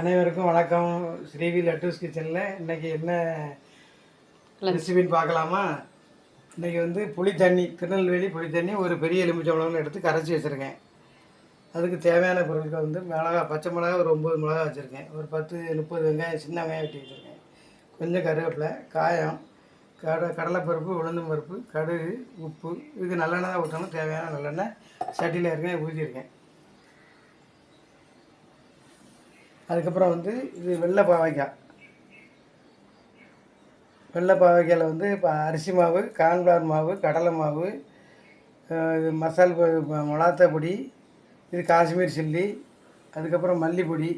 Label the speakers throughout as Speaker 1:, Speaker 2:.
Speaker 1: அனைவருக்கும் வணக்கம். ஸ்ரீவி லட்டூஸ் கிச்சனில் இன்றைக்கி என்ன ரெசிபின்னு பார்க்கலாமா? இன்றைக்கி வந்து புளி தண்ணி திருநெல்வேலி புளி தண்ணி ஒரு பெரிய எலுமிச்சம்பழம்னு எடுத்து கரைச்சி வச்சுருக்கேன். அதுக்கு தேவையான பொருட்கள் வந்து மிளகா பச்சை மிளகா ஒரு ஒம்பது மிளகா வச்சுருக்கேன். ஒரு பத்து முப்பது வெங்காயம் சின்ன வெங்காயம் வெட்டி வச்சுருக்கேன். கொஞ்சம் கருவேப்பிலை காயம் கடை கடலைப்பருப்பு உளுந்தம் பருப்பு கடுகு உப்பு இதுக்கு நல்லெண்ணெய் தான் ஊற்றணும். தேவையான நல்லெண்ணெய் சட்டியில் இருக்கேன் ஊற்றிருக்கேன் அதுக்கப்புறம் வந்து இது வெள்ளை பாவைக்காய். வெள்ளை பாவைக்காயில் வந்து இப்போ அரிசி மாவு கான்ஃப்ளவர் மாவு கடலை மாவு இது மசால் பொ- ம- மிளகாத்தூள் பொடி இது காஷ்மீர் சில்லி அதுக்கப்புறம் மல்லிப்பொடி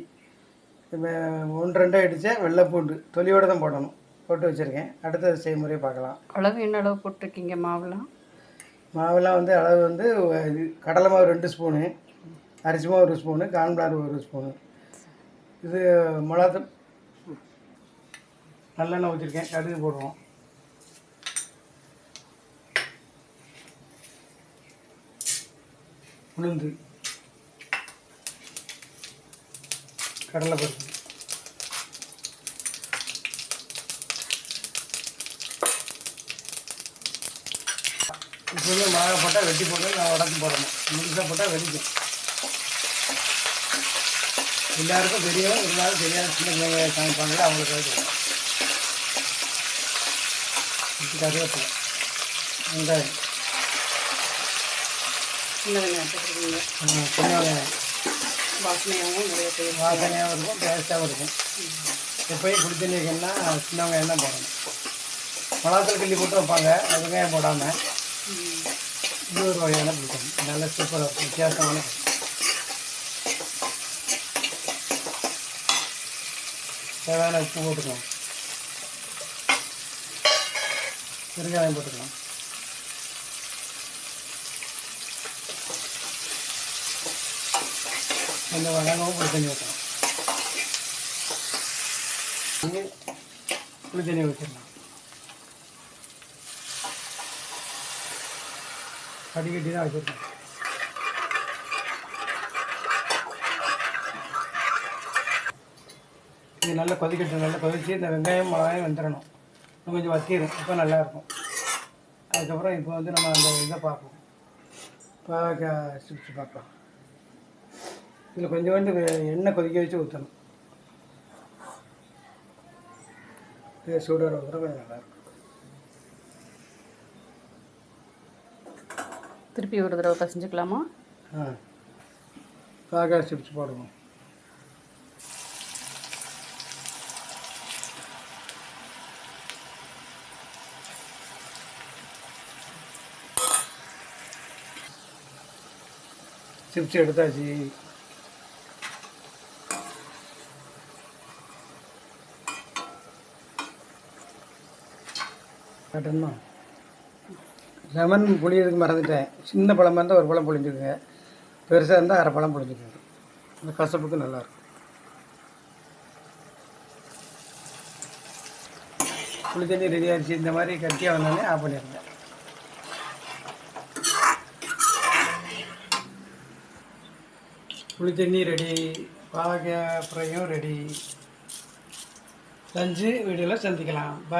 Speaker 1: ஒன்று ரெண்டாக அடித்தா வெள்ளைப்பூண்டு. தொலியோடு தான் போடணும். போட்டு வச்சுருக்கேன். அடுத்த செய்முறையை பார்க்கலாம்.
Speaker 2: அளவு என்ன அளவு போட்டிருக்கீங்க மாவுலாம்?
Speaker 1: மாவுலாம் வந்து அளவு வந்து இது கடலை மாவு ரெண்டு ஸ்பூனு அரிசி மாவு ஒரு ஸ்பூனு கான்ஃப்ளவர் ஒரு ஸ்பூனு. இது மிளகாத்தூள். நல்லெண்ணெய் ஊற்றிருக்கேன் கடுகு போடுவோம். உளுந்து. கடலைப்பருப்பு. இப்போ வந்து மிளகா போட்டால் வெட்டி போட்டு நான் உடச்சி போடணும். முழுசாக போட்டால் வெடிக்கும். எல்லாருக்கும் தெரியும். இருந்தாலும் தெரியாத சின்ன பிள்ளைங்க சமைப்பாங்களே அவங்களுக்கு தெரியும். இது கருவேப்பிலை வெங்காயம்
Speaker 2: சின்ன வெங்காயம் போட்டிருக்கீங்க.
Speaker 1: ஆ, சின்ன வெங்காயம்.
Speaker 2: வாசனையாகவும் நிறைய பேர்
Speaker 1: வாசனையாகவும் இருக்கும் டேஸ்ட்டாகவும் இருக்கும். எப்பயும் வைக்கணும்னா சின்ன வெங்காயம் தான் போடணும். மிளகாத்தூள் கிள்ளி போட்டு வைப்பாங்க அது வெங்காயம் போடாமல் இது ஒரு வகையான பிடிக்கும் நல்ல சூப்பராக இருக்கும். வித்தியாசமான தேவையான உப்பு போட்டுக்கலாம் பெருங்காயம் போட்டுக்கலாம் கொஞ்சம் வதங்கவும் புளி தண்ணி ஊற்றலாம் இங்கே புளி தண்ணி ஊற்றிடலாம் அடிக்கடி தான் வச்சுருக்கேன் இது நல்லா கொதிக்கட்டும் நல்லா கொதிச்சு இந்த வெங்காயம் மிளகாயம் வெந்துடணும் இன்னும் கொஞ்சம் வத்திடும் அப்போ நல்லாயிருக்கும். அதுக்கப்புறம் இப்போ வந்து நம்ம அந்த இதை பார்ப்போம். பாவக்காய் சிப்ஸ் பார்க்கலாம். இதில் கொஞ்சோண்டு வெ- எண்ணெய் கொதிக்க வச்சு ஊற்றணும். இது சூடோட ஊற்றுற கொஞ்சம் நல்லாயிருக்கும்.
Speaker 2: திருப்பி ஒரு தடவை பசஞ்சுக்கலாமா
Speaker 1: ஆ. பாவக்காய் சிப்ஸ் போடுவோம் சிப்ஸ் எடுத்தாச்சு. கட்டணுமா? லெமன் புளியதுக்கு மறந்துட்டேன். சின்ன பழமாக இருந்தால் ஒரு பழம் புளிஞ்சுக்குங்க பெருசாக இருந்தால் அரை பழம் புளிஞ்சுக்குங்க இந்த கசப்புக்கு நல்லாயிருக்கும். புளி தண்ணி ரெடி ஆகிடுச்சு இந்த மாதிரி கட்டியாக வந்தோடனே ஆஃப் பண்ணிடுங்க. புளி தண்ணி ரெடி பாவக்காய் ஃப்ரையும் ரெடி செஞ்சு வீடியோவில் சந்திக்கலாம். பா